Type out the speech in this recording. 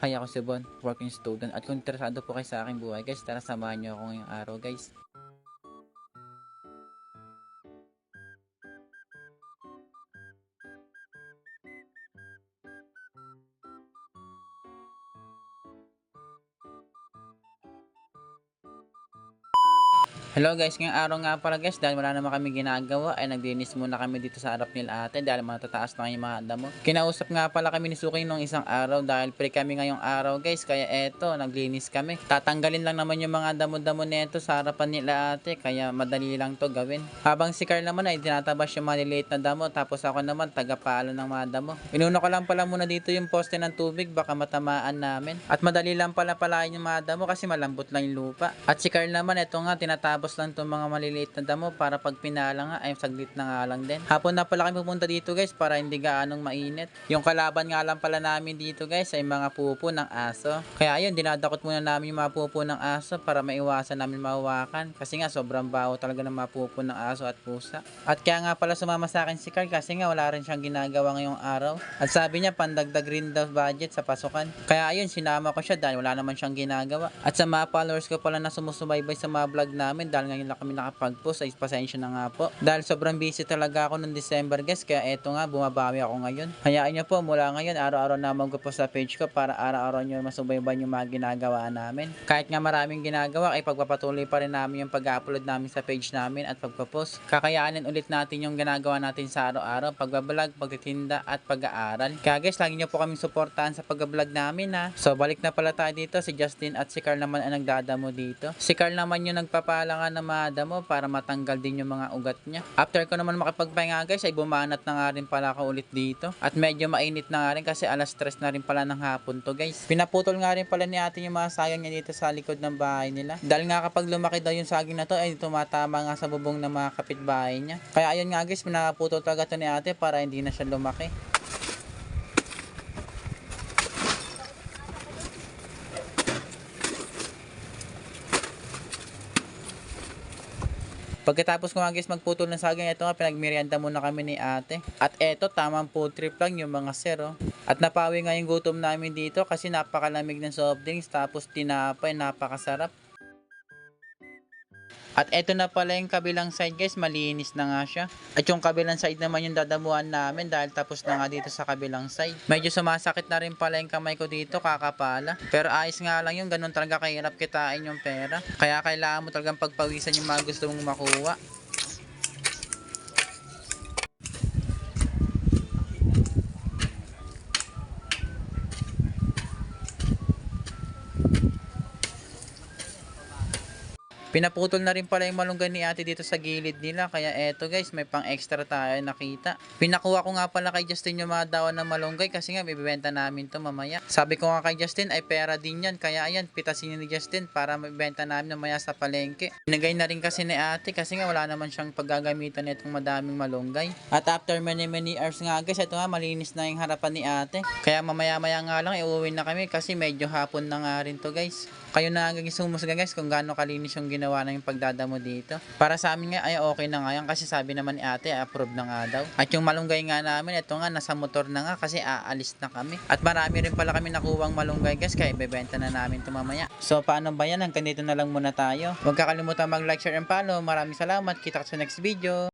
Hi, ako si Bon, working student. At kung interesado po kayo sa aking buhay, guys, tara samahan niyo ako ngayong araw, guys. Hello guys, ngayong araw nga pala guys, dahil wala naman kami ginagawa, ay naglinis muna kami dito sa harap nila ate dahil matataas na yung mga damo. Kinausap nga pala kami ni Suki nung isang araw dahil pre kami ngayong araw guys, kaya eto, naglinis kami. Tatanggalin lang naman yung mga damo-damo nito sa harapan nila ate, kaya madali lang to gawin. Habang si Carl naman ay tinatabas yung maliliit na damo, tapos ako naman tagapalo ng mga damo. Inuno ko lang pala muna dito yung poste ng tubig, baka matamaan namin. At madali lang pala palain yung mga damo kasi malambot lang yung lupa. At si Carl naman, eto nga, tinatabos lang itong mga maliliit na damo para pag pinala nga ay saglit na nga lang din. Hapon na pala kami pupunta dito guys para hindi gaanong mainit. Yung kalaban nga lang pala namin dito guys ay mga pupo ng aso. Kaya ayun, dinadakot muna namin yung mga pupo ng aso para maiwasan namin mahawakan. Kasi nga sobrang baho talaga ng mga pupo ng aso at pusa. At kaya nga pala sumama sa akin si Carl kasi nga wala rin siyang ginagawa ngayong araw. At sabi niya pandagdag rin daw budget sa pasukan. Kaya ayun, sinama ko siya dahil wala naman siyang ginagawa. At sa mga followers ko pala na sumusubaybay sa mga vlog namin dahil ngayon lang kami nakapag-post ay pasensya na nga po. Dahil sobrang busy talaga ako noong December guys kaya eto nga bumabawi ako ngayon. Hayaan niyo po mula ngayon araw-araw na magpo-post sa page ko para araw-araw niyo masubaybay yung mga ginagawa namin. Kahit nga maraming ginagawa ay pagpapatuloy pa rin namin yung pag-upload namin sa page namin at pagpo-post. Kakayaanin ulit natin yung ginagawa natin sa araw-araw, pagbablog, pagtitinda at pag-aaral. Kaya guys, lagi niyo po kami suportahan sa pag-vlog namin ha. So balik na pala tayo dito, si Justin at si Carl naman ang nagdadamo dito. Si Carl naman yung nagpapala nga ng mga damo para matanggal din yung mga ugat niya. After ko naman makapagpahinga guys, ay bumanat na nga rin pala ako ulit dito. At medyo mainit na nga rin kasi alas stress na rin pala ng hapon to guys. Pinaputol nga rin pala ni ate yung mga sayang niya dito sa likod ng bahay nila. Dahil nga kapag lumaki daw yung saging na to, ay tumatama nga sa bubong ng mga kapitbahay niya. Kaya ayun nga guys, pinaputol talaga to ni ate para hindi na siya lumaki. Pagkatapos ko nga guys magputol ng saging, ito nga pinagmerienda muna kami ni ate. At eto, tamang food trip lang yung mga sir oh. At napawi nga yung gutom namin dito kasi napakalamig ng soft drinks tapos tinapay, napakasarap. At eto na pala yung kabilang side guys, malinis na nga siya. At yung kabilang side naman yung dadamuhan namin dahil tapos na nga dito sa kabilang side. Medyo sumasakit na rin pala yung kamay ko dito, kakapala. Pero ayos nga lang yung ganun talaga kahirap kitain yung pera. Kaya kailangan mo talagang pagpawisan yung mga gusto mong makuha. Pinaputol na rin pala yung malunggay ni ate dito sa gilid nila. Kaya eto guys, may pang extra tayo nakita. Pinakuha ko nga pala kay Justin yung mga dawan ng malunggay kasi nga bibenta namin to mamaya. Sabi ko nga kay Justin ay pera din yan. Kaya ayan, pitasin ni Justin para mabibenta namin mamaya sa palengke. Pinagay na rin kasi ni ate kasi nga wala naman siyang paggagamitan nitong madaming malunggay. At after many many hours nga guys, ito nga malinis na yung harapan ni ate. Kaya mamaya maya nga lang iuwi na kami kasi medyo hapon na nga rin to guys. Kayo na ang guys kung gaano kalinis yung ginawa ng yung pagdadamo dito. Para sa amin nga ay okay na nga yan kasi sabi naman ni ate approve na nga daw. At yung malunggay nga namin ito nga nasa motor na nga kasi aalis na kami. At marami rin pala kami nakuwang malunggay guys kaya ibebenta na namin ito mamaya. So paano ba yan? Hanggang dito na lang muna tayo. Huwag kakalimutan mag like, share, and follow. Maraming salamat. Kita ko sa next video.